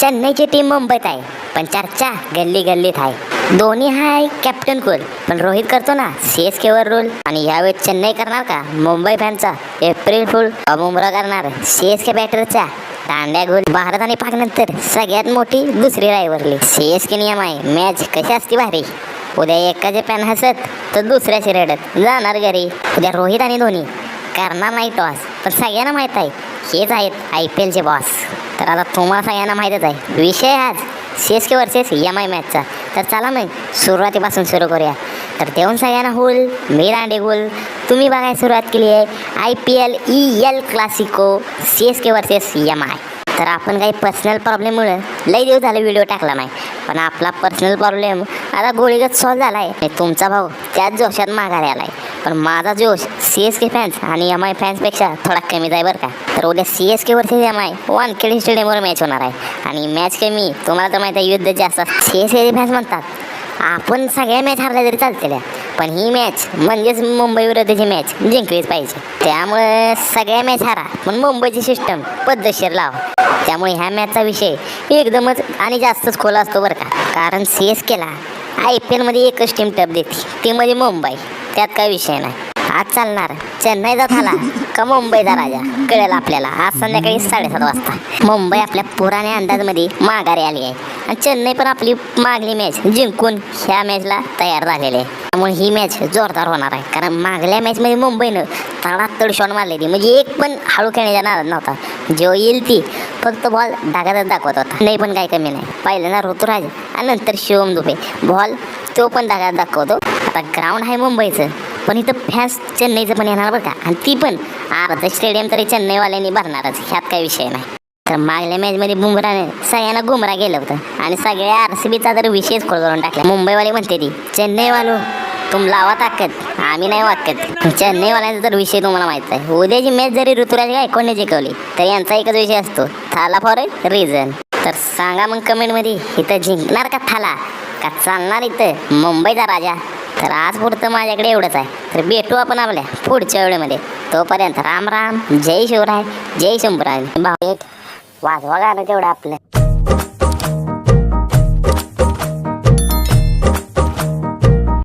चेन्नईची team मुंबईत आहे. पण चर्चा गल्ली गल्लीत आहे. धोनी हाय कॅप्टन कुल पण रोहित करतो ना सी एस केवर रोल आणि यावेळी चेन्नई करणार का? मुंबई फॅनचा एप्रिल फुल बुमरा करणार सी एस के बॅटरचा दांड्या गोल. भारत आणि पाक नंतर सगळ्यात मोठी दुसरी रायवरली सी एस के नियम आहे मॅच कशी असती भारी? उद्या एकाचे पॅन हसत तर दुसऱ्याशी रडत जाणार घरी. उद्या रोहित आणि धोनी. करणार नाही टॉस पण सगळ्यांना माहीत आहे हेच आहेत आय पी एलचे बॉस तर आता तुम्हाला यांना माहीतच आहे. विषय हाच. C S K versus M I मॅचचा तर चला मग सुरुवातीपासून सुरू करूया. तर देऊन सगळ्यांना होल मी दांडे गोल तुम्ही बघायला सुरुवात केली आहे. I P L el clasico C S K versus M I तर आपण काही पर्सनल प्रॉब्लेममुळं लई दिवस झाले व्हिडिओ टाकला नाही. पण आपला पर्सनल प्रॉब्लेम आता गोळीगत सॉल्व झाला आहे तुमचा भाऊ त्याच जोशात माघारी आला आहे पण माझा जोश सी एस के फॅन्स आणि एम आय फॅन्सपेक्षा थोडा कमीच आहे बरं का. तर उद्या C S K M I Wankhede स्टेडियमवर मॅच होणार आहे. आणि मॅच कमी तुम्हाला तर माहिती आहे युद्ध जास्त सी एस के फॅन्स म्हणतात. आपण सगळ्या मॅच हरल्या तरी चालतेल्या पण ही मॅच म्हणजेच मुंबई विरुद्धची मॅच जिंकलीच पाहिजे. त्यामुळे सगळ्या मॅच हारा पण मुंबईची सिस्टम पद्धतशीर लाव. त्यामुळे ह्या मॅचचा विषय एकदमच आणि जास्तच खोला असतो बरं का. कारण सी एस केला आय पी एलमध्ये एकच टीम टप देते ती म्हणजे मुंबई. त्यात काही विषय नाही. आज चालणार चेन्नईचा झाला का मुंबईचा राजा? कळेल आपल्याला. आज संध्याकाळी साडेसात वाजता. मुंबई आपल्या पुराण्या अंदाजमध्ये माघारी आली आहे. आणि चेन्नई पण आपली मागली मॅच जिंकून ह्या मॅचला तयार झालेली आहे. त्यामुळे ही मॅच जोरदार होणार आहे. कारण मागल्या मॅचमध्ये मुंबईनं तडातड शॉट मारलेली म्हणजे एक पण हळू खेळण्याच्या नाराज नव्हता. जेव्हा येईल ती फक्त बॉल डागातच दाखवत होता. नाही पण काही कमी नाही. पहिल्यांदा ऋतुराज आणि नंतर शिवम दुबे. बॉल तो पण डागात दाखवतो. आता ग्राउंड आहे मुंबईचं. पण इथं फॅन्स चेन्नईचं पण येणार बरं का आणि ती पण. अर्ध स्टेडियम तरी चेन्नईवाल्यांनी भरणारच. ह्यात काही विषय नाही. तर मागल्या मॅचमध्ये बुमराने सगळ्यांना गुमरा केलं होतं. आणि सगळ्या आर सी बीचा तर विषयच खोल करून टाकला. मुंबईवाले म्हणते ती चेन्नईवालो तुम लावा ताकद. आम्ही नाही वाकत चेन्नईवाल्यांचा तर विषय तुम्हाला माहीत आहे. उद्याची मॅच जरी ऋतुराज गायकवाडने जिंकवली तर यांचा एकच विषय असतो. थाला फॉर रिझन तर सांगा मग कमेंटमध्ये इथं जिंकणार का थाला? का चालणार इथं मुंबईचा राजा? तर आज पुढचं माझ्याकडे एवढंच आहे. तर भेटू आपण आपल्या पुढच्या वेळेमध्ये. तोपर्यंत राम राम जय शिवराय जय शंभूराय. भाऊ वाजवा गाणं तेवढं आपलं.